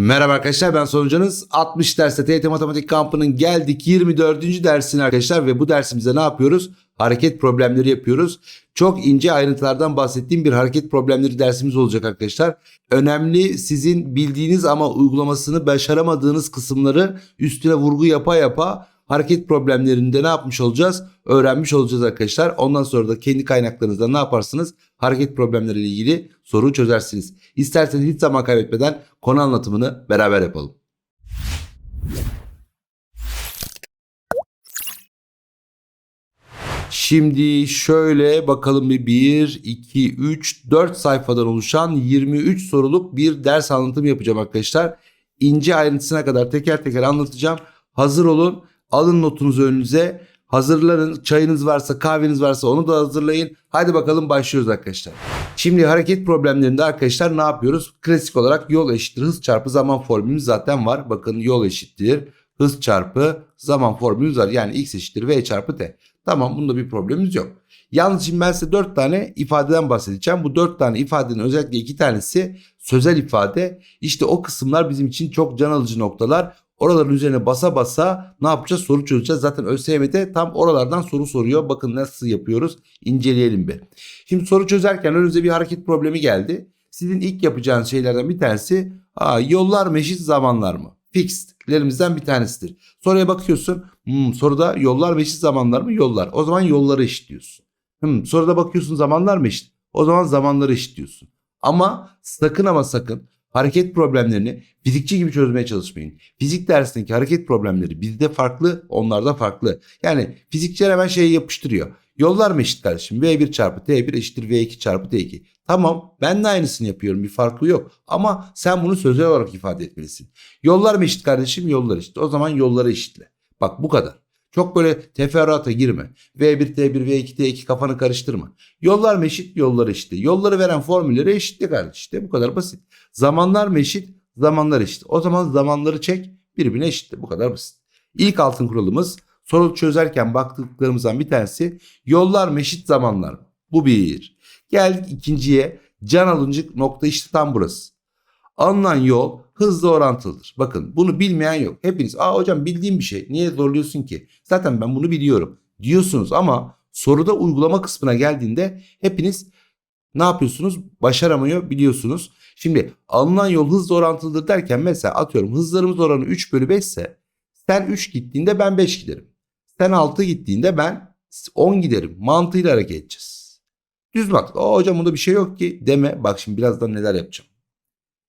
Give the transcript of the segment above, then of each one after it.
Merhaba arkadaşlar ben sonucanız 60 derste TYT Matematik kampının geldik 24. dersine arkadaşlar ve bu dersimizde ne yapıyoruz? Hareket problemleri yapıyoruz. Çok ince ayrıntılardan bahsettiğim bir hareket problemleri dersimiz olacak arkadaşlar. Önemli sizin bildiğiniz ama uygulamasını başaramadığınız kısımları üstüne vurgu yapa yapa hareket problemlerinde ne yapmış olacağız? Öğrenmiş olacağız arkadaşlar. Ondan sonra da kendi kaynaklarınızda ne yaparsınız? Hareket problemleriyle ilgili soru çözersiniz. İsterseniz hiç zaman kaybetmeden konu anlatımını beraber yapalım. Şimdi şöyle bakalım bir 1, 2, 3, 4 sayfadan oluşan 23 soruluk bir ders anlatımı yapacağım arkadaşlar. İnce ayrıntısına kadar teker teker anlatacağım. Hazır olun. Alın notunuzu önünüze. Hazırlanın. Çayınız varsa, kahveniz varsa onu da hazırlayın. Hadi bakalım başlıyoruz arkadaşlar. Şimdi hareket problemlerinde arkadaşlar ne yapıyoruz? Klasik olarak yol eşittir hız çarpı zaman formülümüz zaten var. Bakın yol eşittir hız çarpı zaman formülümüz var. Yani x eşittir v çarpı t. Tamam bunda bir problemimiz yok. Yalnız şimdi ben size 4 tane ifadeden bahsedeceğim. Bu 4 tane ifadenin özellikle 2 tanesi sözel ifade. İşte o kısımlar bizim için çok can alıcı noktalar. Oraların üzerine basa basa ne yapacağız? Soru çözeceğiz. Zaten ÖSYM'de tam oralardan soru soruyor. Bakın nasıl yapıyoruz? İnceleyelim bir. Şimdi soru çözerken önünüze bir hareket problemi geldi. Sizin ilk yapacağınız şeylerden bir tanesi aa, yollar mı eşit zamanlar mı? Fixed'lerimizden bir tanesidir. Soruya bakıyorsun. Hmm, soruda yollar mı eşit zamanlar mı? Yollar. O zaman yolları eşitliyorsun. Hmm, soruda bakıyorsun zamanlar mı eşit? O zaman zamanları eşitliyorsun. Ama sakın ama sakın hareket problemlerini fizikçi gibi çözmeye çalışmayın. Fizik dersindeki hareket problemleri bizde farklı, onlarda farklı. Yani fizikçiler hemen şeyi yapıştırıyor. Yollar mı eşit kardeşim? V1 çarpı T1 eşittir V2 çarpı T2. Tamam ben de aynısını yapıyorum bir farkı yok. Ama sen bunu sözel olarak ifade etmelisin. Yollar mı eşit kardeşim? Yollar eşit. O zaman yolları eşitle. Bak bu kadar. Çok böyle teferruata girme. V1, T1, V2, T2 kafanı karıştırma. Yollar mı eşit? Yollar eşit. Yolları veren formülleri eşitle kardeş. İşte bu kadar basit. Zamanlar mı eşit? Zamanlar eşit. O zaman zamanları çek birbirine eşitle. Bu kadar basit. İlk altın kuralımız soru çözerken baktıklarımızdan bir tanesi yollar mı eşit zamanlar? Bu bir. Geldik ikinciye. Can alıncı nokta işte tam burası. Alınan yol hızla orantılıdır. Bakın bunu bilmeyen yok. Hepiniz aa hocam bildiğim bir şey. Niye zorluyorsun ki? Zaten ben bunu biliyorum diyorsunuz ama soruda uygulama kısmına geldiğinde hepiniz ne yapıyorsunuz? Başaramıyor biliyorsunuz. Şimdi alınan yol hızla orantılıdır derken mesela atıyorum hızlarımız oranı 3 bölü 5 ise sen 3 gittiğinde ben 5 giderim. Sen 6 gittiğinde ben 10 giderim. Mantığıyla hareket edeceğiz. Düz mantık. Aa hocam bunda bir şey yok ki deme. Bak şimdi birazdan neler yapacağım.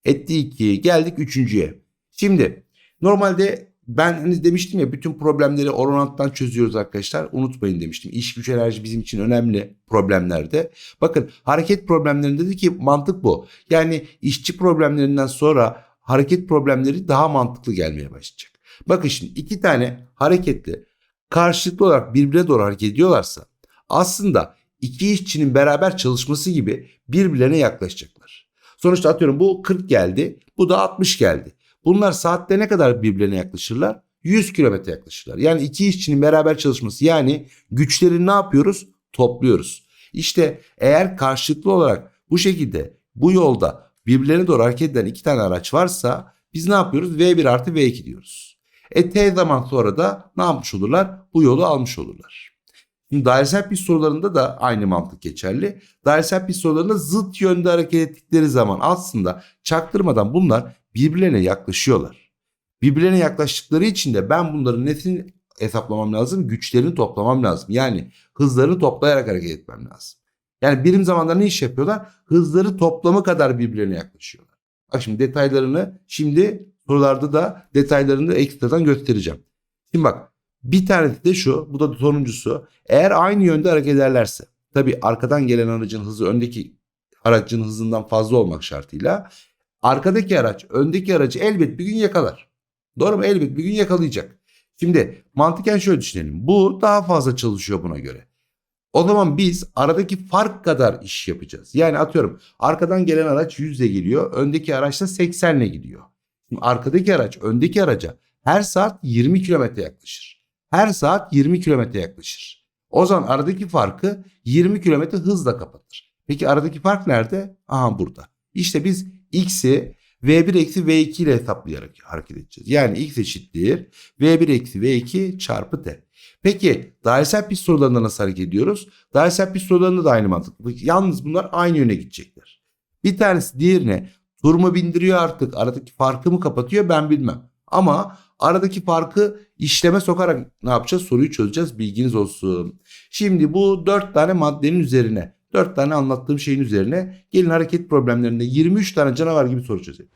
Etti 2 geldik üçüncüye. Şimdi normalde ben hani demiştim ya bütün problemleri oranattan çözüyoruz arkadaşlar. Unutmayın demiştim. İş güç enerji bizim için önemli problemlerde. Bakın hareket problemlerinde dedi ki mantık bu. Yani işçi problemlerinden sonra hareket problemleri daha mantıklı gelmeye başlayacak. Bakın şimdi iki tane hareketli karşılıklı olarak birbirine doğru hareket ediyorlarsa aslında iki işçinin beraber çalışması gibi birbirlerine yaklaşacaklar. Sonuçta atıyorum bu 40 geldi, bu da 60 geldi. Bunlar saatte ne kadar birbirlerine yaklaşırlar? 100 kilometre yaklaşırlar. Yani iki işçinin beraber çalışması yani güçlerini ne yapıyoruz? Topluyoruz. İşte eğer karşılıklı olarak bu şekilde bu yolda birbirlerine doğru hareket eden iki tane araç varsa biz ne yapıyoruz? V1 artı V2 diyoruz. E T zaman sonra da ne yapmış olurlar? Bu yolu almış olurlar. Şimdi dairesel pist sorularında da aynı mantık geçerli. Dairesel pist sorularında zıt yönde hareket ettikleri zaman aslında çaktırmadan bunlar birbirlerine yaklaşıyorlar. Birbirlerine yaklaştıkları için de ben bunların netini hesaplamam lazım, güçlerini toplamam lazım. Yani hızlarını toplayarak hareket etmem lazım. Yani birim zamanda ne iş yapıyorlar? Hızları toplamı kadar birbirlerine yaklaşıyorlar. Bak şimdi detaylarını şimdi sorularda da detaylarını ekstradan göstereceğim. Şimdi bak bir tanesi de şu, bu da sonuncusu. Eğer aynı yönde hareket ederlerse, tabii arkadan gelen aracın hızı öndeki aracın hızından fazla olmak şartıyla arkadaki araç öndeki aracı elbet bir gün yakalar. Doğru mu? Elbet bir gün yakalayacak. Şimdi mantıken şöyle düşünelim. Bu daha fazla çalışıyor buna göre. O zaman biz aradaki fark kadar iş yapacağız. Yani atıyorum arkadan gelen araç 100 ile geliyor. Öndeki araç da 80 ile gidiyor. Şimdi arkadaki araç öndeki araca her saat 20 kilometre yaklaşır. Her saat 20 kilometre yaklaşır. O zaman aradaki farkı 20 kilometre hızla kapatır. Peki aradaki fark nerede? Aha burada. İşte biz x'i V1 eksi V2 ile hesaplayarak hareket edeceğiz. Yani x eşittir V1 eksi V2 çarpı T. Peki dairesel pist sorularında nasıl hareket ediyoruz? Dairesel pist sorularında da aynı mantık. Yalnız bunlar aynı yöne gidecekler. Bir tanesi diğerine tur bindiriyor artık aradaki farkı mı kapatıyor ben bilmem. Ama aradaki farkı işleme sokarak ne yapacağız? Soruyu çözeceğiz bilginiz olsun. Şimdi bu dört tane maddenin üzerine, dört tane anlattığım şeyin üzerine gelin hareket problemlerinde 23 tane canavar gibi soru çözelim.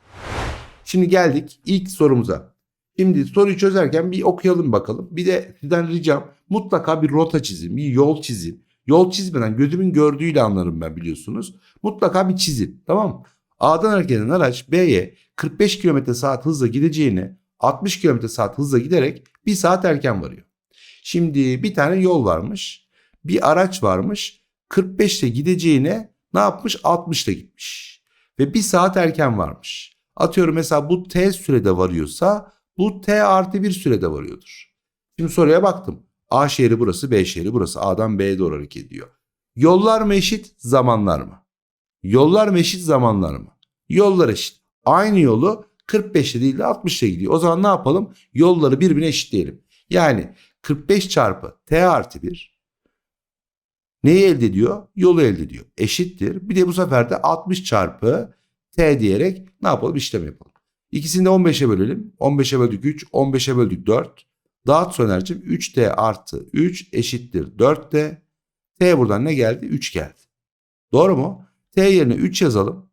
Şimdi geldik ilk sorumuza. Şimdi soruyu çözerken bir okuyalım bakalım. Bir de sizden ricam mutlaka bir rota çizin, bir yol çizin. Yol çizmeden gözümün gördüğüyle anlarım ben biliyorsunuz. Mutlaka bir çizin tamam mı? A'dan hareket eden araç B'ye 45 km saat hızla gideceğine 60 km saat hızla giderek bir saat erken varıyor. Şimdi bir tane yol varmış. Bir araç varmış. 45 ile gideceğine ne yapmış? 60 ile gitmiş. Ve bir saat erken varmış. Atıyorum mesela bu T sürede varıyorsa bu T artı bir sürede varıyordur. Şimdi soruya baktım. A şehri burası, B şehri burası. A'dan B'ye doğru hareket ediyor. Yollar mı eşit, zamanlar mı? Yollar mı eşit, zamanlar mı? Yollar eşit. Aynı yolu 45'te değil de 60'ta gidiyor. O zaman ne yapalım? Yolları birbirine eşitleyelim. Yani 45 çarpı T artı 1 neyi elde ediyor? Yolu elde ediyor. Eşittir. Bir de bu sefer de 60 çarpı T diyerek ne yapalım? İşlem yapalım. İkisini de 15'e bölelim. 15'e böldük 3, 15'e böldük 4. Dağıt Soner'cim 3T artı 3 eşittir 4T. T buradan ne geldi? 3 geldi. Doğru mu? T yerine 3 yazalım.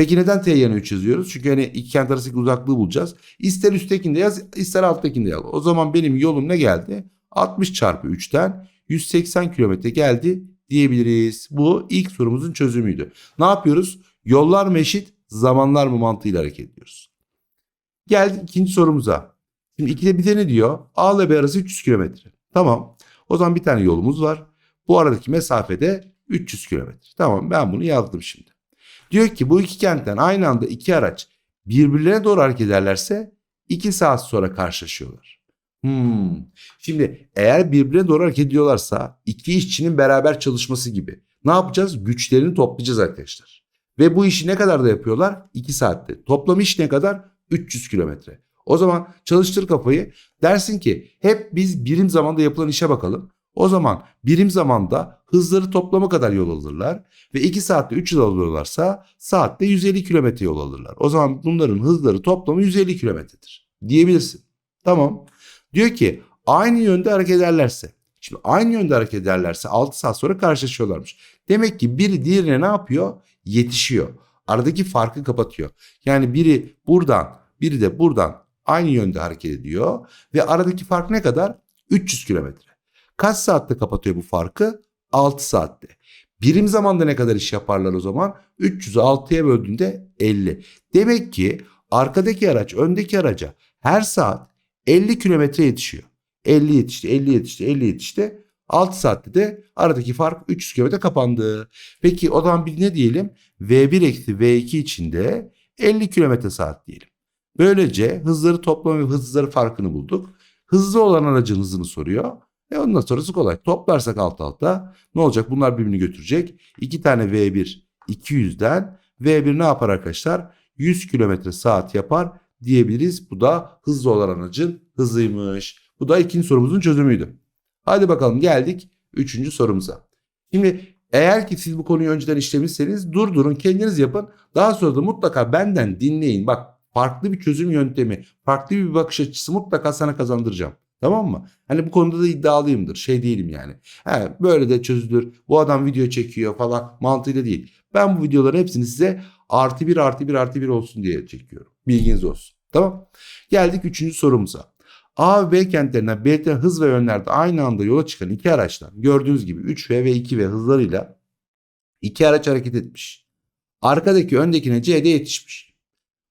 Peki neden T yerine 3 yazıyoruz? Çünkü hani iki kent arasındaki uzaklığı bulacağız. İster üsttekinde yaz, ister alttakinde yaz. O zaman benim yolum ne geldi? 60 çarpı 3'ten 180 kilometre geldi diyebiliriz. Bu ilk sorumuzun çözümüydü. Ne yapıyoruz? Yollar mı eşit, zamanlar mı mantığıyla hareket ediyoruz. Geldik ikinci sorumuza. Şimdi ikide bize ne diyor? A ile B arası 300 kilometre. Tamam. O zaman bir tane yolumuz var. Bu aradaki mesafede 300 kilometre. Tamam ben bunu yazdım şimdi. Diyor ki bu iki kentten aynı anda iki araç birbirlerine doğru hareket ederlerse iki saat sonra karşılaşıyorlar. Hmm. Şimdi eğer birbirine doğru hareket ediyorlarsa iki işçinin beraber çalışması gibi. Ne yapacağız? Güçlerini toplayacağız arkadaşlar. Ve bu işi ne kadar da yapıyorlar? 2 saatte. Toplam iş ne kadar? 300 kilometre. O zaman çalıştır kafayı. Dersin ki hep biz birim zamanda yapılan işe bakalım. O zaman birim zamanda hızları toplama kadar yol alırlar ve 2 saatte 300 alıyorlarsa saatte 150 kilometre yol alırlar. O zaman bunların hızları toplamı 150 kilometredir diyebilirsin. Tamam. Diyor ki aynı yönde hareket ederlerse. Şimdi aynı yönde hareket ederlerse 6 saat sonra karşılaşıyorlarmış. Demek ki biri diğerine ne yapıyor? Yetişiyor. Aradaki farkı kapatıyor. Yani biri buradan biri de buradan aynı yönde hareket ediyor ve aradaki fark ne kadar? 300 kilometre. Kaç saatte kapatıyor bu farkı? 6 saatte. Birim zamanda ne kadar iş yaparlar o zaman? 300'ü 6'ya böldüğünde 50. Demek ki arkadaki araç öndeki araca her saat 50 kilometre yetişiyor. 50 yetişti, 50 yetişti, 50 yetişti. 6 saatte de aradaki fark 300 kilometre kapandı. Peki o zaman biz ne diyelim? V1 eksi V2 içinde 50 kilometre saat diyelim. Böylece hızları toplama ve hızları farkını bulduk. Hızlı olan aracın hızını soruyor. E ondan sonrası kolay. Toplarsak alt alta ne olacak? Bunlar birbirini götürecek. 2 tane V1 200'den V1 ne yapar arkadaşlar? 100 kilometre saat yapar diyebiliriz. Bu da hızlı olan aracın hızıymış. Bu da ikinci sorumuzun çözümüydü. Hadi bakalım geldik üçüncü sorumuza. Şimdi eğer ki siz bu konuyu önceden işlemişseniz durdurun kendiniz yapın. Daha sonra da mutlaka benden dinleyin. Bak farklı bir çözüm yöntemi, farklı bir bakış açısı mutlaka sana kazandıracağım. Tamam mı? Hani bu konuda da iddialıyımdır. Şey değilim yani. He, böyle de çözülür. Bu adam video çekiyor falan mantığıyla değil. Ben bu videoların hepsini size artı bir artı bir artı bir olsun diye çekiyorum. Bilginiz olsun. Tamam. Geldik üçüncü sorumuza. A ve B kentlerinden belirtilen hız ve yönlerde aynı anda yola çıkan iki araçtan gördüğünüz gibi 3V ve 2V hızlarıyla iki araç hareket etmiş. Arkadaki öndekine C'de yetişmiş.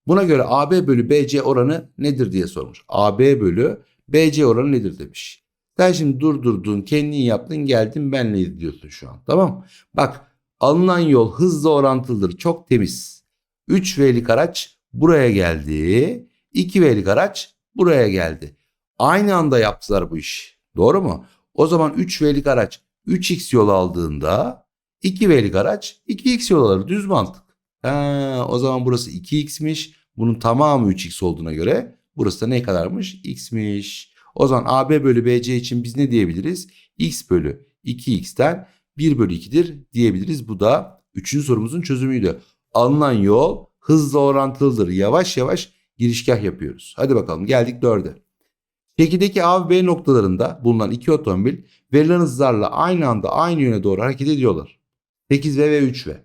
Buna göre AB bölü BC oranı nedir diye sormuş. AB bölü BC oranı nedir demiş. Sen şimdi durdurdun, kendin yaptın, geldin benle izliyorsun şu an. Tamam Bak alınan yol hızla orantılıdır. Çok temiz. 3V'lik araç buraya geldi. 2V'lik araç buraya geldi. Aynı anda yaptılar bu işi. Doğru mu? O zaman 3V'lik araç 3X yol aldığında 2V'lik araç 2X yol alır. Düz mantık. Ha, o zaman burası 2X'miş. Bunun tamamı 3x olduğuna göre burası da ne kadarmış? x'miş. O zaman AB bölü BC için biz ne diyebiliriz? x bölü 2x'ten 1 bölü 2'dir diyebiliriz. Bu da 3. sorumuzun çözümüydü. Alınan yol hızla orantılıdır. Yavaş yavaş girişgah yapıyoruz. Hadi bakalım geldik 4'e. Şekildeki A ve B noktalarında bulunan iki otomobil verilen hızlarla aynı anda aynı yöne doğru hareket ediyorlar. 8V ve 3V.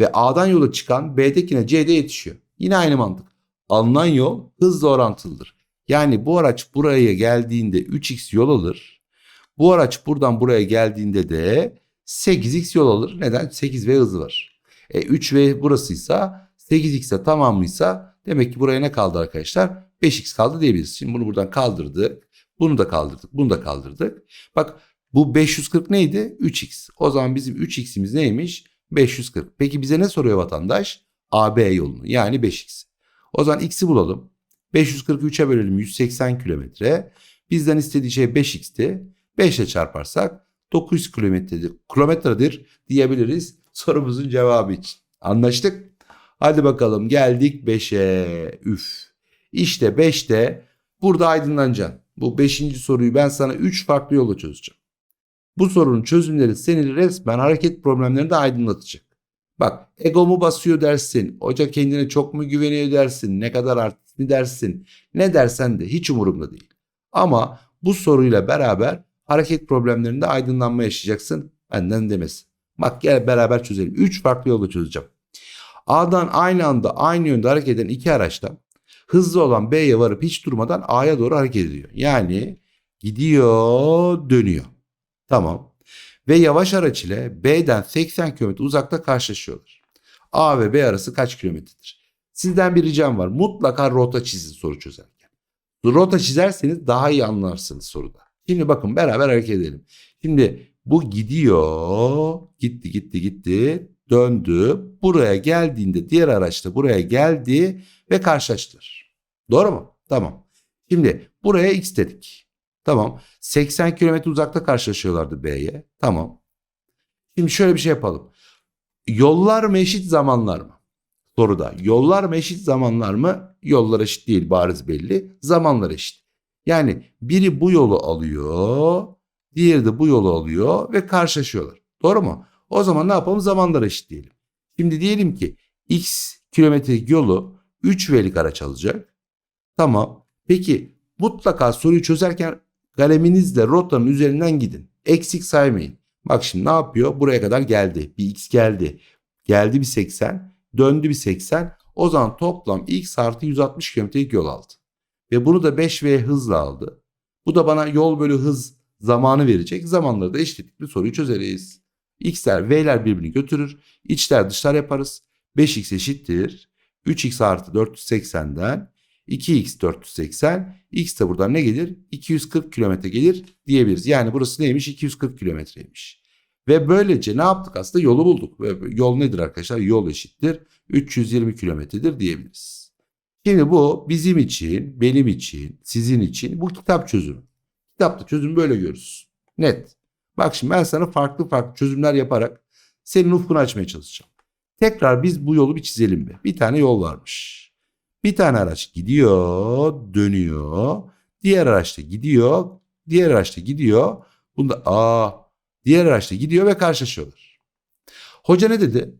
Ve A'dan yola çıkan B'dekine C'de yetişiyor. Yine aynı mantık. Alınan yol hızla orantılıdır. Yani bu araç buraya geldiğinde 3x yol alır. Bu araç buradan buraya geldiğinde de 8x yol alır. Neden? 8V hızı var. E 3V burasıysa 8x'e tamamıysa demek ki buraya ne kaldı arkadaşlar? 5x kaldı diyebiliriz. Şimdi bunu buradan kaldırdık. Bunu da kaldırdık. Bunu da kaldırdık. Bak bu 540 neydi? 3x. O zaman bizim 3x'imiz neymiş? 540. Peki bize ne soruyor vatandaş? AB yolunu yani 5x. O zaman x'i bulalım. 543'e bölelim 180 kilometre. Bizden istediği şey 5x'ti. 5 ile çarparsak 900 kilometredir, kilometredir diyebiliriz sorumuzun cevabı için. Anlaştık? Hadi bakalım geldik 5'e. Üf. İşte 5'te burada aydınlanacaksın. Bu 5. soruyu ben sana 3 farklı yolla çözeceğim. Bu sorunun çözümleri seni resmen hareket problemlerinde aydınlatacak. Bak egomu basıyor dersin, hoca kendine çok mu güveniyor dersin, ne kadar artist mi dersin, ne dersen de hiç umurumda değil. Ama bu soruyla beraber hareket problemlerinde aydınlanma yaşayacaksın benden demesin. Bak gel beraber çözelim. 3 farklı yolda çözeceğim. A'dan aynı anda aynı yönde hareket eden iki araçtan hızlı olan B'ye varıp hiç durmadan A'ya doğru hareket ediyor. Yani gidiyor dönüyor. Tamam. Ve yavaş araç ile B'den 80 km uzakta karşılaşıyorlar. A ve B arası kaç kilometredir? Sizden bir ricam var. Mutlaka rota çizin soru çözerken. Rota çizerseniz daha iyi anlarsınız soruda. Şimdi bakın beraber hareket edelim. Şimdi bu gidiyor. Gitti gitti gitti. Döndü. Buraya geldiğinde diğer araç da buraya geldi ve karşılaştılar. Doğru mu? Tamam. Şimdi buraya x dedik. Tamam. 80 kilometre uzakta karşılaşıyorlardı B'ye. Tamam. Şimdi şöyle bir şey yapalım. Yollar mı eşit zamanlar mı? Soruda. Yollar mı eşit zamanlar mı? Yollar eşit değil bariz belli. Zamanlar eşit. Yani biri bu yolu alıyor. Diğeri de bu yolu alıyor ve karşılaşıyorlar. Doğru mu? O zaman ne yapalım? Zamanlar eşit diyelim. Şimdi diyelim ki x kilometrelik yolu 3V'lik araç alacak. Tamam. Peki mutlaka soruyu çözerken kaleminizle rotanın üzerinden gidin. Eksik saymayın. Bak şimdi ne yapıyor? Buraya kadar geldi. Bir x geldi. Geldi bir 80. Döndü bir 80. O zaman toplam x artı 160 kilometrelik yol aldı. Ve bunu da 5v hızla aldı. Bu da bana yol bölü hız zamanı verecek. Zamanları da eşitlik bir soruyu çözeriz. X'ler V'ler birbirini götürür. İçler dışlar yaparız. 5x eşittir. 3x artı 480'den 2x 480. X de buradan ne gelir? 240 kilometre gelir diyebiliriz. Yani burası neymiş? 240 kilometreymiş. Ve böylece ne yaptık aslında? Yolu bulduk. Yol nedir arkadaşlar? Yol eşittir. 320 kilometredir diyebiliriz. Şimdi bu bizim için, benim için, sizin için bu kitap çözümü. Kitapta çözümü böyle görürüz. Net. Bak şimdi ben sana farklı farklı çözümler yaparak senin ufkunu açmaya çalışacağım. Tekrar biz bu yolu bir çizelim mi? Bir tane yol varmış. Bir tane araç gidiyor, dönüyor. Diğer araç da gidiyor, diğer araç da gidiyor. Bunda aa, diğer araç da gidiyor ve karşılaşıyorlar. Hoca ne dedi?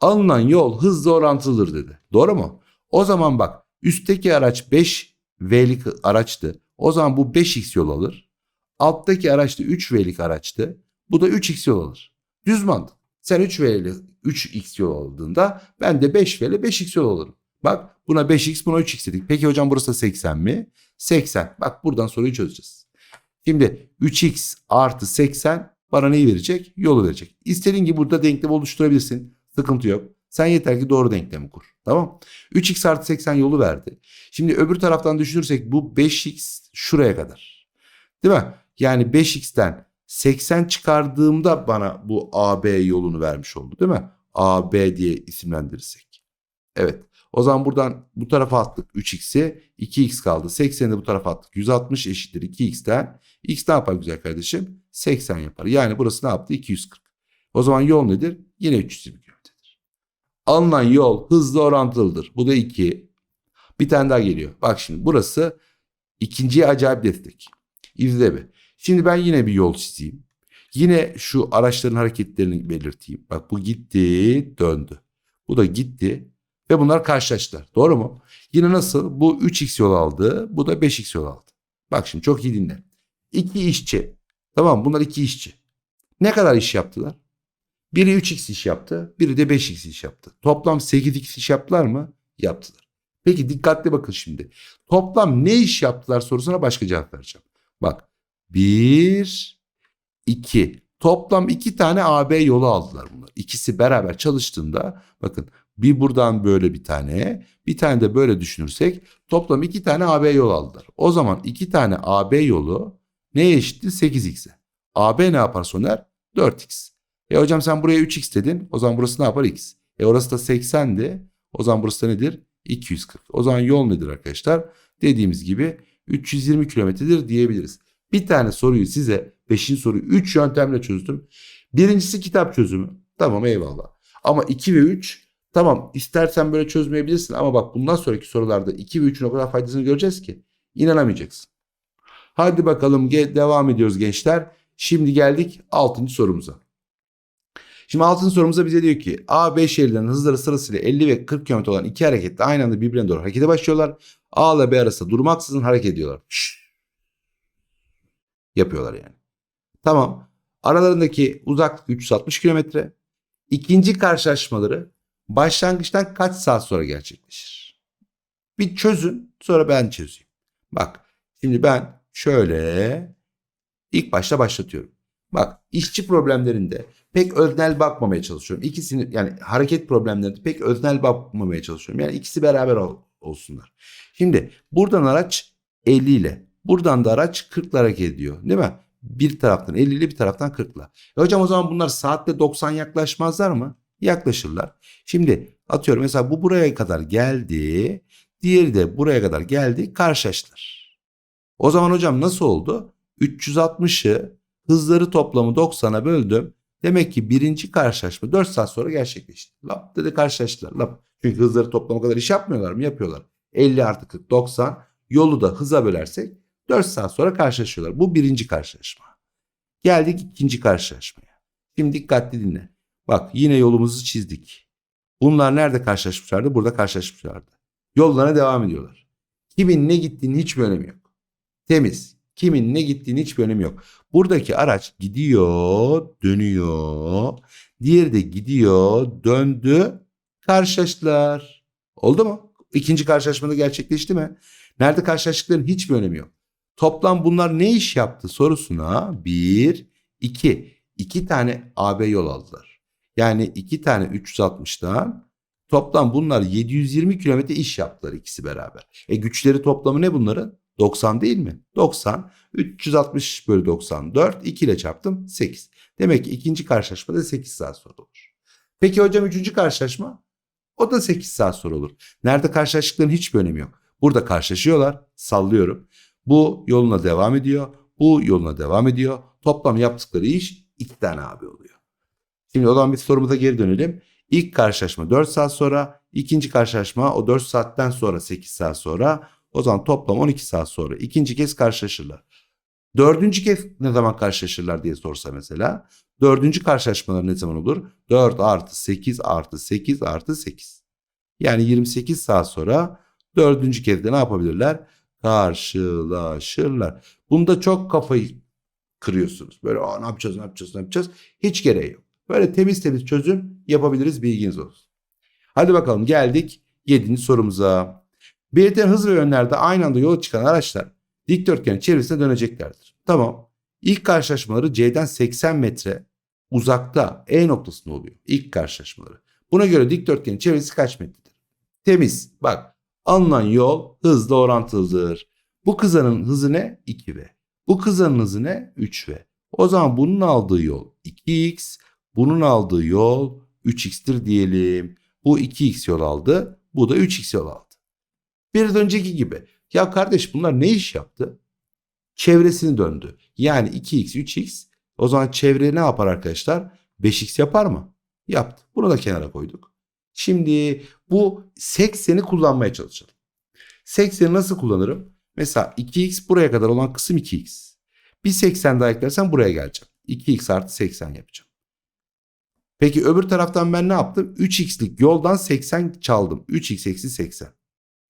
Alınan yol hızla orantılıdır dedi. Doğru mu? O zaman bak üstteki araç 5 V'lik araçtı. O zaman bu 5x yol alır. Alttaki araç da 3V'lik araçtı. Bu da 3x yol alır. Düz mantık. Sen 3V'li 3x yol aldığında ben de 5V ile 5x yol alırım. Bak buna 5x buna 3x dedik. Peki hocam burası da 80 mi? 80. Bak buradan soruyu çözeceğiz. Şimdi 3x artı 80 bana neyi verecek? Yolu verecek. İstediğin gibi burada denklem oluşturabilirsin. Sıkıntı yok. Sen yeter ki doğru denklemi kur. Tamam. 3x artı 80 yolu verdi. Şimdi öbür taraftan düşünürsek bu 5x şuraya kadar. Değil mi? Yani 5x'ten 80 çıkardığımda bana bu AB yolunu vermiş oldu değil mi? AB diye isimlendirirsek. Evet. O zaman buradan bu tarafa attık 3x'i 2x kaldı. 80'i de bu tarafa attık. 160 eşittir 2x'ten. X ne yapar güzel kardeşim? 80 yapar. Yani burası ne yaptı? 240. O zaman yol nedir? Yine 320 kilometredir. Alınan yol hızla orantılıdır. Bu da 2. Bir tane daha geliyor. Bak şimdi burası ikinciye acayip destek. İzle bir. Şimdi ben yine bir yol çizeyim. Yine şu araçların hareketlerini belirteyim. Bak bu gitti döndü. Bu da gitti ve bunlar karşılaştılar. Doğru mu? Yine nasıl? Bu 3x yol aldı. Bu da 5x yol aldı. Bak şimdi çok iyi dinle. İki işçi. Tamam bunlar iki işçi. Ne kadar iş yaptılar? Biri 3x iş yaptı. Biri de 5x iş yaptı. Toplam 8x iş yaptılar mı? Yaptılar. Peki dikkatli bakın şimdi. Toplam ne iş yaptılar sorusuna başka cevap vereceğim. Bak. 1, 2. Toplam iki tane AB yolu aldılar bunlar. İkisi beraber çalıştığında bakın bir buradan böyle bir tane bir tane de böyle düşünürsek toplam iki tane AB yol aldılar. O zaman iki tane AB yolu neye eşittir? 8x'e. AB ne yapar Soner? 4x. E hocam sen buraya 3x dedin. O zaman burası ne yapar? x. E orası da 80'di. O zaman burası da nedir? 240. O zaman yol nedir arkadaşlar? Dediğimiz gibi 320 kilometredir diyebiliriz. Bir tane soruyu size 5. soruyu 3 yöntemle çözdüm. Birincisi kitap çözümü. Tamam eyvallah. Ama 2 ve 3 tamam istersen böyle çözmeyebilirsin ama bak bundan sonraki sorularda 2 ve 3'ün o kadar faydasını göreceğiz ki inanamayacaksın. Hadi bakalım devam ediyoruz gençler. Şimdi geldik 6. sorumuza. Şimdi 6. sorumuza bize diyor ki A, B şehirlerinin hızları sırasıyla 50 ve 40 km olan iki harekette aynı anda birbirine doğru harekete başlıyorlar. A ile B arasında durmaksızın hareket ediyorlar. Şşş. Yapıyorlar yani. Tamam. Aralarındaki uzaklık 360 kilometre. İkinci karşılaşmaları başlangıçtan kaç saat sonra gerçekleşir? Bir çözün sonra ben çözeyim. Bak şimdi ben şöyle ilk başta başlatıyorum. Bak işçi problemlerinde pek öznel bakmamaya çalışıyorum. İkisini yani hareket problemlerinde pek öznel bakmamaya çalışıyorum. Yani ikisi beraber ol, olsunlar. Şimdi buradan araç 50 ile buradan da araç 40 ile hareket ediyor değil mi? Bir taraftan 50 ile bir taraftan 40 ile. E hocam o zaman bunlar saatte 90 yaklaşmazlar mı? Yaklaşırlar. Şimdi atıyorum mesela bu buraya kadar geldi. Diğeri de buraya kadar geldi. Karşılaştılar. O zaman hocam nasıl oldu? 360'ı hızları toplamı 90'a böldüm. Demek ki birinci karşılaşma 4 saat sonra gerçekleşti. Lap dedi karşılaştılar. Lap. Çünkü hızları toplamı kadar iş yapmıyorlar mı? Yapıyorlar. 50 artı 40 90. Yolu da hıza bölersek 4 saat sonra karşılaşıyorlar. Bu birinci karşılaşma. Geldik ikinci karşılaşmaya. Şimdi dikkatli dinle. Bak yine yolumuzu çizdik. Bunlar nerede karşılaşmışlardı? Burada karşılaşmışlardı. Yollarına devam ediyorlar. Kimin ne gittiğini hiçbir önemi yok. Temiz. Kimin ne gittiğini hiçbir önemi yok. Buradaki araç gidiyor, dönüyor. Diğeri de gidiyor, döndü. Karşılaştılar. Oldu mu? İkinci karşılaşmada gerçekleşti mi? Nerede karşılaştıklarının hiçbir önemi yok. Toplam bunlar ne iş yaptı sorusuna bir, iki. iki tane AB yol aldılar. Yani iki tane 360'dan toplam bunlar 720 kilometre iş yaptılar ikisi beraber. E güçleri toplamı ne bunların? 90 değil mi? 90. 360 bölü 94. 2 ile çarptım 8. Demek ki ikinci karşılaşmada 8 saat sonra olur. Peki hocam üçüncü karşılaşma? O da 8 saat sonra olur. Nerede karşılaştıklarının hiçbir önemi yok. Burada karşılaşıyorlar. Sallıyorum. Bu yoluna devam ediyor. Bu yoluna devam ediyor. Toplam yaptıkları iş iki tane abi oluyor. Şimdi o zaman bir sorumuza geri dönelim. İlk karşılaşma 4 saat sonra. ikinci karşılaşma o 4 saatten sonra 8 saat sonra. O zaman toplam 12 saat sonra ikinci kez karşılaşırlar. Dördüncü kez ne zaman karşılaşırlar diye sorsa mesela. Dördüncü karşılaşmalar ne zaman olur? 4 artı 8 artı 8 artı 8. Yani 28 saat sonra dördüncü kez de ne yapabilirler? Karşılaşırlar. Bunda çok kafayı kırıyorsunuz. Böyle ne yapacağız ne yapacağız ne yapacağız. Hiç gereği yok. Böyle temiz temiz çözüm yapabiliriz bilginiz olsun. Hadi bakalım geldik 7. sorumuza. Belirtilen hız ve yönlerde aynı anda yola çıkan araçlar dikdörtgenin çevresine döneceklerdir. Tamam. İlk karşılaşmaları C'den 80 metre uzakta E noktasında oluyor. İlk karşılaşmaları. Buna göre dikdörtgenin çevresi kaç metredir? Temiz. Bak alınan yol hızla orantılıdır. Bu kızanın hızı ne? 2V. Bu kızanın hızı ne? 3V. O zaman bunun aldığı yol 2x, bunun aldığı yol 3x'tir diyelim. Bu 2x yol aldı, bu da 3x yol aldı. Bir önceki gibi. Ya kardeş bunlar ne iş yaptı? Çevresini döndü. Yani 2x, 3x. O zaman çevre ne yapar arkadaşlar? 5x yapar mı? Yaptı. Bunu da kenara koyduk. Şimdi bu 80'i kullanmaya çalışalım. 80'i nasıl kullanırım? Mesela 2x buraya kadar olan kısım 2x. Bir 80 daha eklersem buraya geleceğim. 2x artı 80 yapacağım. Peki öbür taraftan ben ne yaptım? 3x'lik yoldan 80 çaldım. 3x eksi 80.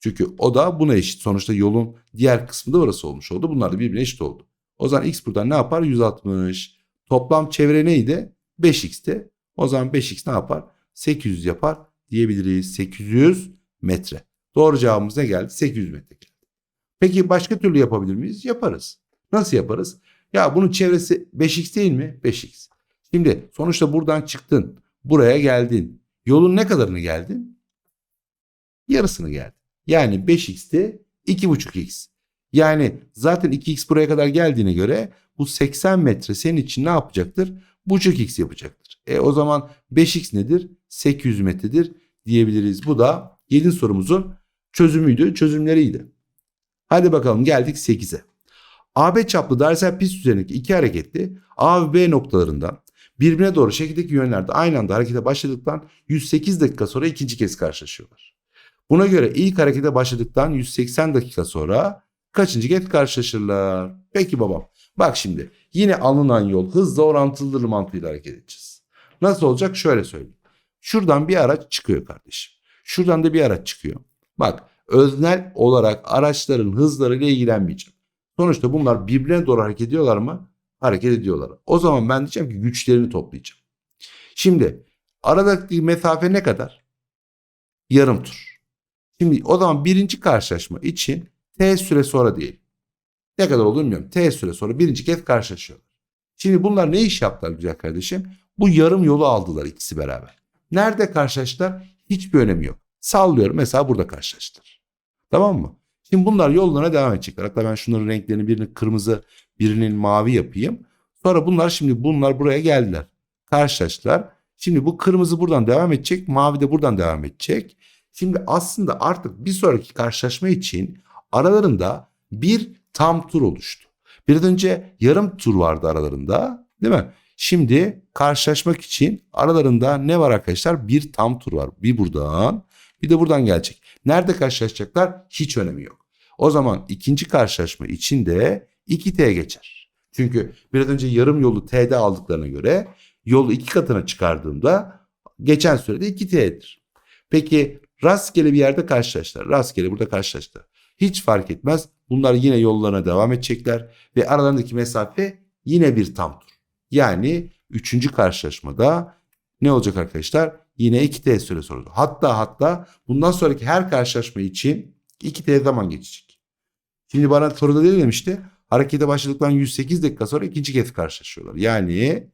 Çünkü o da buna eşit. Sonuçta yolun diğer kısmı da orası olmuş oldu. Bunlar da birbirine eşit oldu. O zaman x buradan ne yapar? 160. Toplam çevre neydi? 5x'ti. O zaman 5x ne yapar? 800 yapar diyebiliriz. 800 metre. Doğru cevabımız ne geldi? 800 metre geldi. Peki başka türlü yapabilir miyiz? Yaparız. Nasıl yaparız? Ya bunun çevresi 5x değil mi? 5x. Şimdi sonuçta buradan çıktın. Buraya geldin. Yolun ne kadarını geldin? Yarısını geldin. Yani 5x'te 2,5x. Yani zaten 2x buraya kadar geldiğine göre bu 80 metre senin için ne yapacaktır? Buçuk x yapacaktır. E o zaman 5x nedir? 800 metredir diyebiliriz. Bu da 7 sorumuzun çözümüydü, çözümleriydi. Hadi bakalım geldik 8'e. AB çaplı dairesel pist üzerindeki iki hareketli A ve B noktalarından birbirine doğru şekildeki yönlerde aynı anda harekete başladıktan 108 dakika sonra ikinci kez karşılaşıyorlar. Buna göre ilk harekete başladıktan 180 dakika sonra kaçıncı kez karşılaşırlar? Peki babam. Bak şimdi yine alınan yol hızla orantılıdır mantığıyla hareket edeceğiz. Nasıl olacak? Şöyle söyleyeyim. Şuradan bir araç çıkıyor kardeşim. Şuradan da bir araç çıkıyor. Bak öznel olarak araçların hızlarıyla ilgilenmeyeceğim. Sonuçta bunlar birbirine doğru hareket ediyorlar mı? Hareket ediyorlar. O zaman ben diyeceğim ki güçlerini toplayacağım. Şimdi aradaki mesafe ne kadar? Yarım tur. Şimdi o zaman birinci karşılaşma için T süre sonra diyelim. Ne kadar olduğunu bilmiyorum. T süre sonra birinci kez karşılaşıyorlar. Şimdi bunlar ne iş yaptılar güzel kardeşim? Bu yarım yolu aldılar ikisi beraber. Nerede karşılaştılar? Hiçbir önemi yok. Sallıyorum mesela burada karşılaştılar. Tamam mı? Şimdi bunlar yollarına devam edecekler. Hatta ben şunların renklerini birini kırmızı birinin mavi yapayım. Sonra bunlar şimdi bunlar buraya geldiler. Karşılaştılar. Şimdi bu kırmızı buradan devam edecek. Mavi de buradan devam edecek. Şimdi aslında artık bir sonraki karşılaşma için aralarında bir tam tur oluştu. Biraz önce yarım tur vardı aralarında değil mi? Şimdi karşılaşmak için aralarında ne var arkadaşlar? Bir tam tur var. Bir buradan bir de buradan gelecek. Nerede karşılaşacaklar? Hiç önemi yok. O zaman ikinci karşılaşma için de 2T geçer. Çünkü biraz önce yarım yolu T'de aldıklarına göre yolu iki katına çıkardığımda geçen sürede 2T'dir. Peki rastgele bir yerde karşılaştılar. Rastgele burada karşılaştılar. Hiç fark etmez. Bunlar yine yollarına devam edecekler ve aralarındaki mesafe yine bir tam tur. Yani üçüncü karşılaşmada ne olacak arkadaşlar? Yine 2T süre soruldu. Hatta hatta bundan sonraki her karşılaşma için 2T zaman geçecek. Şimdi bana soruda ne demişti? Harekete başladıktan 108 dakika sonra ikinci kez karşılaşıyorlar. Yani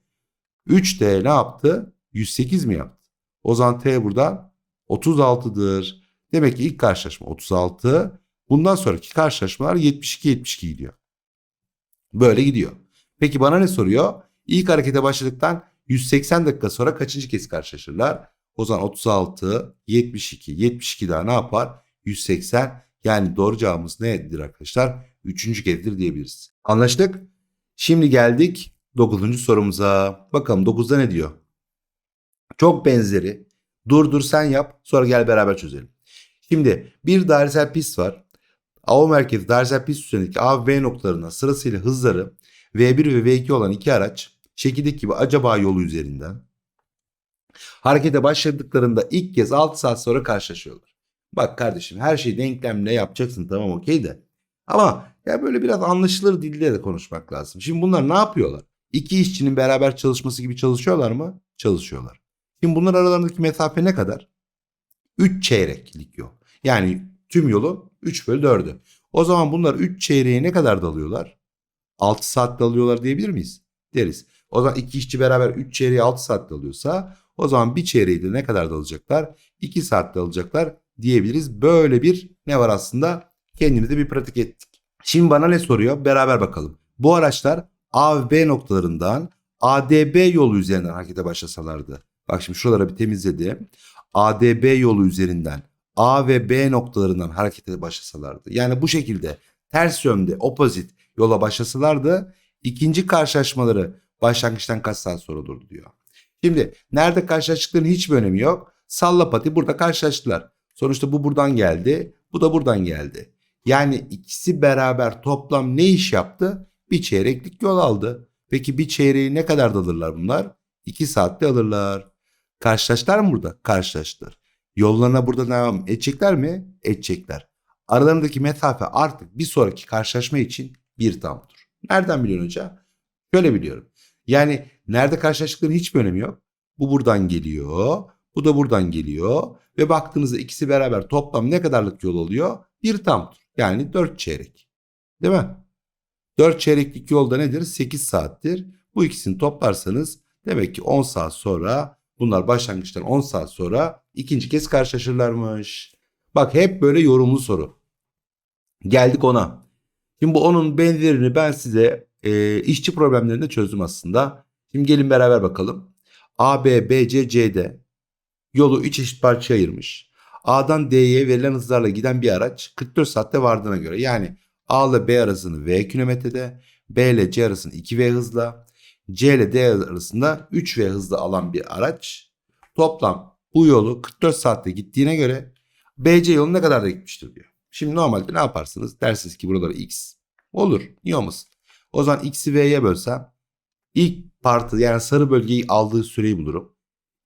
3T ne yaptı? 108 mi yaptı? O zaman T buradan 36'dır. Demek ki ilk karşılaşma 36. Bundan sonraki karşılaşmalar 72-72 gidiyor. Böyle gidiyor. Peki bana ne soruyor? İlk harekete başladıktan 180 dakika sonra kaçıncı kez karşılaşırlar? O zaman 36, 72, 72 daha ne yapar? 180. Yani doğru cevabımız nedir arkadaşlar? Üçüncü kezdir diyebiliriz. Anlaştık. Şimdi geldik 9. sorumuza. Bakalım 9'da ne diyor? Çok benzeri. Dur dur sen yap sonra gel beraber çözelim. Şimdi bir dairesel pist var. AO merkezi dairesel pist üzerindeki A ve B noktalarına sırasıyla hızları V1 ve V2 olan iki araç şekildeki gibi acaba yolu üzerinden harekete başladıklarında ilk kez 6 saat sonra karşılaşıyorlar. Bak kardeşim her şeyi denklemle yapacaksın tamam okey de. Ama ya böyle biraz anlaşılır dilde de konuşmak lazım. Şimdi bunlar ne yapıyorlar? İki işçinin beraber çalışması gibi çalışıyorlar mı? Çalışıyorlar. Şimdi bunlar aralarındaki mesafe ne kadar? 3 çeyreklik yol. Yani tüm yolu 3 bölü 4'ü. O zaman bunlar 3 çeyreğe ne kadar dalıyorlar? 6 saat dalıyorlar diyebilir miyiz? Deriz. O zaman iki işçi beraber 3 çeyreği 6 saat dalıyorsa o zaman bir çeyreği de ne kadar dalacaklar? 2 saat dalacaklar diyebiliriz. Böyle bir ne var aslında? Kendimize bir pratik ettik. Şimdi bana ne soruyor? Beraber bakalım. Bu araçlar A ve B noktalarından ADB yolu üzerinden harekete başlasalardı. Bak şimdi şuralara bir temizledim. ADB yolu üzerinden A ve B noktalarından harekete başlasalardı. Yani bu şekilde ters yönde opozit yola başlasalardı ikinci karşılaşmaları başlangıçtan kaç saat sonra olurdu diyor. Şimdi nerede karşılaştıklarının hiçbir önemi yok. Salla pati burada karşılaştılar. Sonuçta bu buradan geldi. Bu da buradan geldi. Yani ikisi beraber toplam ne iş yaptı? Bir çeyreklik yol aldı. Peki bir çeyreği ne kadar da alırlar bunlar? 2 saatte alırlar. Karşılaştılar mı burada? Karşılaştılar. Yollarına burada devam edecekler mi? Edecekler. Aralarındaki mesafe artık bir sonraki karşılaşma için bir tamdır. Nereden biliyorsun hoca? Şöyle biliyorum. Yani nerede karşılaştıklarının hiçbir önemi yok. Bu buradan geliyor. Bu da buradan geliyor. Ve baktığınızda ikisi beraber toplam ne kadarlık yol oluyor? Bir tamdır. Yani 4 çeyrek. Değil mi? 4 çeyreklik yolda nedir? 8 saattir. Bu ikisini toplarsanız demek ki 10 saat sonra bunlar başlangıçtan 10 saat sonra ikinci kez karşılaşırlarmış. Bak hep böyle yorumlu soru. Geldik ona. Şimdi bu onun benzerini ben size e, işçi problemlerinde çözdüm aslında. Şimdi gelin beraber bakalım. A, B, B, C, C'de yolu 3 eşit parçaya ayırmış. A'dan D'ye verilen hızlarla giden bir araç 44 saatte vardığına göre yani A ile B arasını V kilometrede, B ile C arasını 2V hızla, C ile D arasında 3V hızla alan bir araç toplam bu yolu 44 saatte gittiğine göre BC yolu ne kadar da gitmiştir diyor. Şimdi normalde ne yaparsınız? Dersiniz ki buraları X. Olur. Niye olmasın? O zaman X'i V'ye bölsem ilk partı yani sarı bölgeyi aldığı süreyi bulurum.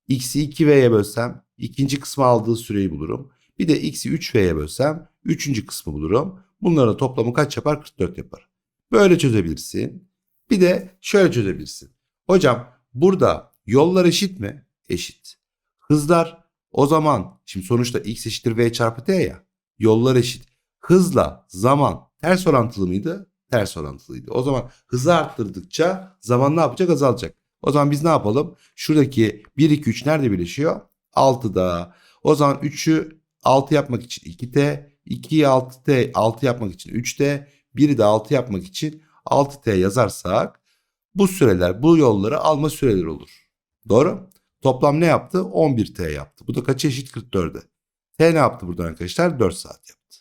X'i 2V'ye bölsem ikinci kısmı aldığı süreyi bulurum. Bir de X'i 3V'ye bölsem üçüncü kısmı bulurum. Bunların toplamı kaç yapar? 44 yapar. Böyle çözebilirsin. Bir de şöyle çözebilirsin. Hocam burada yollar eşit mi? Eşit. Hızlar o zaman şimdi sonuçta x eşittir v çarpı t ya. Yollar eşit. Hızla zaman ters orantılı mıydı? Ters orantılıydı. O zaman hızı arttırdıkça zaman ne yapacak? Azalacak. O zaman biz ne yapalım? Şuradaki 1, 2, 3 nerede birleşiyor? 6'da. O zaman 3'ü 6 yapmak için 2t, 2'yi 6t 6 yapmak için 3t, 1'i de 6 yapmak için 6t yazarsak bu süreler bu yolları alma süreleri olur. Doğru? Toplam ne yaptı? 11t yaptı. Bu da kaç eşit 44'e? T ne yaptı buradan arkadaşlar? 4 saat yaptı.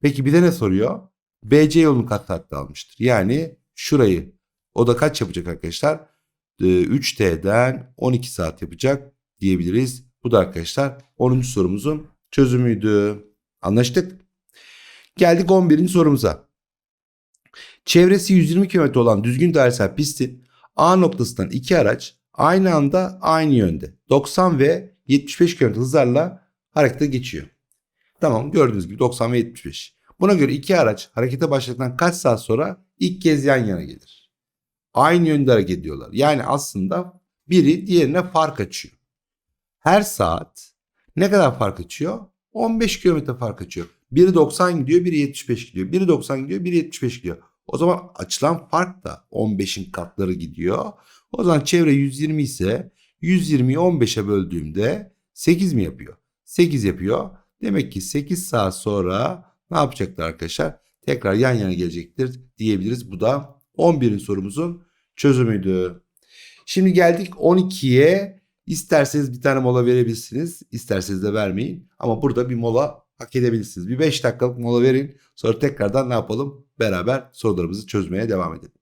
Peki bir de ne soruyor? BC yolunu kaç saatte almıştır? Yani şurayı o da kaç yapacak arkadaşlar? Ee, 3T'den 12 saat yapacak diyebiliriz. Bu da arkadaşlar 10. sorumuzun çözümüydü. Anlaştık. Geldik 11. sorumuza. Çevresi 120 km olan düzgün dairesel pistin A noktasından iki araç aynı anda aynı yönde 90 ve 75 km hızlarla harekete geçiyor. Tamam gördüğünüz gibi 90 ve 75. Buna göre iki araç harekete başladıktan kaç saat sonra ilk kez yan yana gelir? Aynı yönde hareket ediyorlar. Yani aslında biri diğerine fark açıyor. Her saat ne kadar fark açıyor? 15 kilometre fark açıyor. Biri 90 gidiyor, biri 75 gidiyor. Biri 90 gidiyor, biri 75 gidiyor. O zaman açılan fark da 15'in katları gidiyor. O zaman çevre 120 ise 120'yi 15'e böldüğümde 8 mi yapıyor? 8 yapıyor. Demek ki 8 saat sonra ne yapacaklar arkadaşlar? Tekrar yan yana gelecektir diyebiliriz. Bu da 11. sorumuzun çözümüydü. Şimdi geldik 12'ye. İsterseniz bir tane mola verebilirsiniz. İsterseniz de vermeyin. Ama burada bir mola hak edebilirsiniz. Bir 5 dakikalık mola verin. Sonra tekrardan ne yapalım? Beraber sorularımızı çözmeye devam edelim.